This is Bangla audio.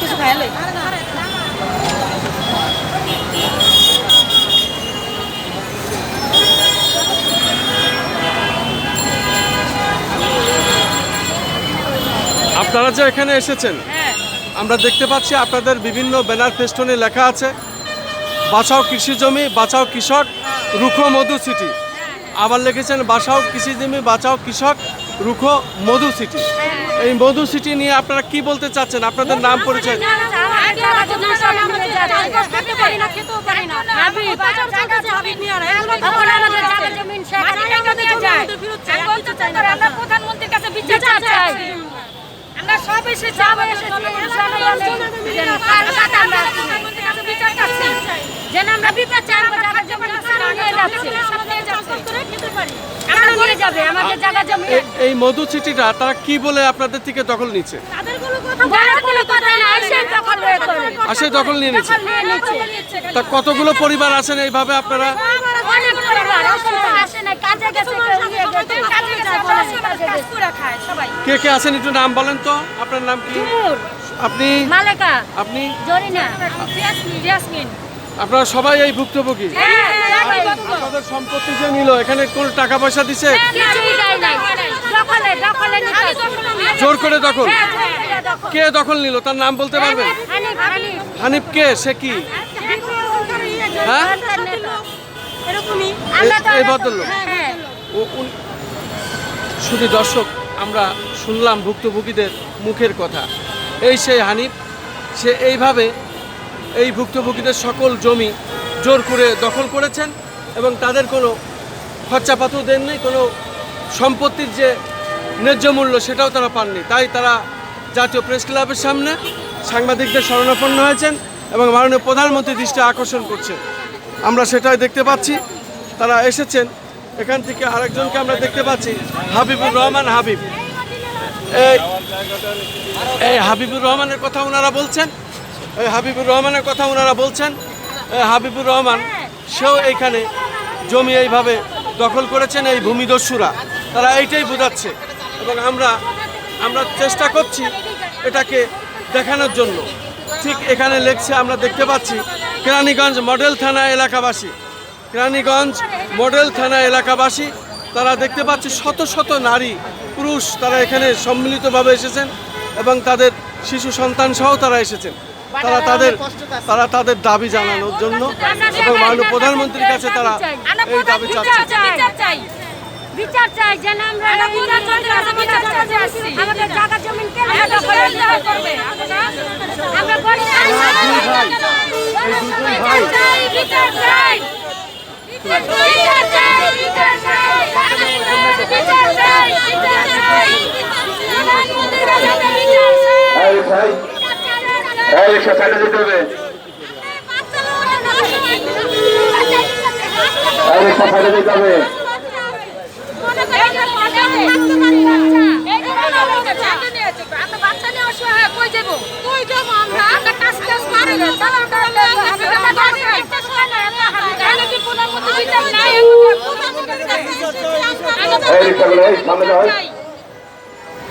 কিছু খাইলে আপনারা যে এখানে এসেছেন হ্যাঁ। আমরা দেখতে পাচ্ছি আপনাদের বিভিন্ন ব্যানার ফেস্টনে লেখা আছে বাঁচাও কৃষি জমি বাঁচাও কৃষক রুখো মধু সিটি। আবার লিখেছেন বাঁচাও কৃষি জমি বাঁচাও কৃষক রুখো মধু সিটি এই মধু সিটি নিয়ে আপনারা কি বলতে চাচ্ছেন আপনাদের নাম পরিচয় প্রধানমন্ত্রীর কাছে বিচার চাই আমরা সব যেন আমরা বিচার যাচ্ছে এই মধু সিটিটা তারা কি বলে আপনাদের থেকে দখল নিচ্ছে আসে দখল নিয়ে নিচ্ছে তা কতগুলো পরিবার আছেন এইভাবে আপনারা? কে কে আছেন একটু নাম বলেন তো আপনার নাম কি? আপনি? আপনি? জরিনা। আপনারা সবাই এই ভুক্তভোগী? হ্যাঁ আপনাদের সম্পত্তি যে নিল এখানে কোন টাকা পয়সা দিছে? জোর করে দখল? হ্যাঁ, হ্যাঁ। কে দখল নিল? তার নাম বলতে পারবেন হানিফ, কে? সে কি? হ্যাঁ? এই ভদ্রলোক? হ্যাঁ, হ্যাঁ। শুধু দর্শক আমরা শুনলাম ভুক্তভোগীদের মুখের কথা। এই সেই হানিফ সে এইভাবে এই ভুক্তভোগীদের সকল জমি জোর করে দখল করেছেন এবং তাদের কোনো খরচাপাতও দেননি, কোনো সম্পত্তির যে ন্যায্য মূল্য সেটাও তারা পাননি। তাই তারা জাতীয় প্রেস ক্লাবের সামনে সাংবাদিকদের শরণাপন্ন হয়েছেন এবং মাননীয় প্রধানমন্ত্রী দৃষ্টি আকর্ষণ করছেন। আমরা সেটাই দেখতে পাচ্ছি। তারা এসেছেন। এখান থেকে আরেকজনকে আমরা দেখতে পাচ্ছি। হাবিবুর রহমান, হাবিব। এই হাবিবুর রহমানের কথা ওনারা বলছেন। হাবিবুর রহমানের কথা ওনারা বলছেন। হাবিবুর রহমান, সেও এইখানে জমি এইভাবে দখল করেছেন এই ভূমিদস্যুরা। তারা এইটাই বোঝাচ্ছে। এবং আমরা আমরা চেষ্টা করছি এটাকে দেখানোর জন্য। ঠিক এখানে লেখছে, আমরা দেখতে পাচ্ছি, কেরানীগঞ্জ মডেল থানা এলাকাবাসী। কেরানীগঞ্জ মডেল থানা এলাকাবাসী, তারা দেখতে পাচ্ছি শত শত নারী, পুরুষ তারা এখানে সম্মিলিতভাবে এসেছেন এবং তাদের শিশু সন্তান সহ তারা এসেছেন। তারা তাদের তারা তাদের দাবি জানানোর জন্য এবং মাননীয় প্রধানমন্ত্রীর কাছে তারা এই দাবি চাচ্ছে। বিচার চাই বিচার চাই। যেন আমরা আমাদের জায়গা জমিন কেন করবে। আমরা বিচার চাই বিচার চাই বিচার চাই বিচার চাই বিচার চাই প্রধানমন্ত্রীর কাছে বিচার চাই এই ভাই এই রিক্সা সাইডে যেতে হবে। রিক্সা সাইডে যেতে হবে। এই রিক্সাগুলো এই সামনে যাও।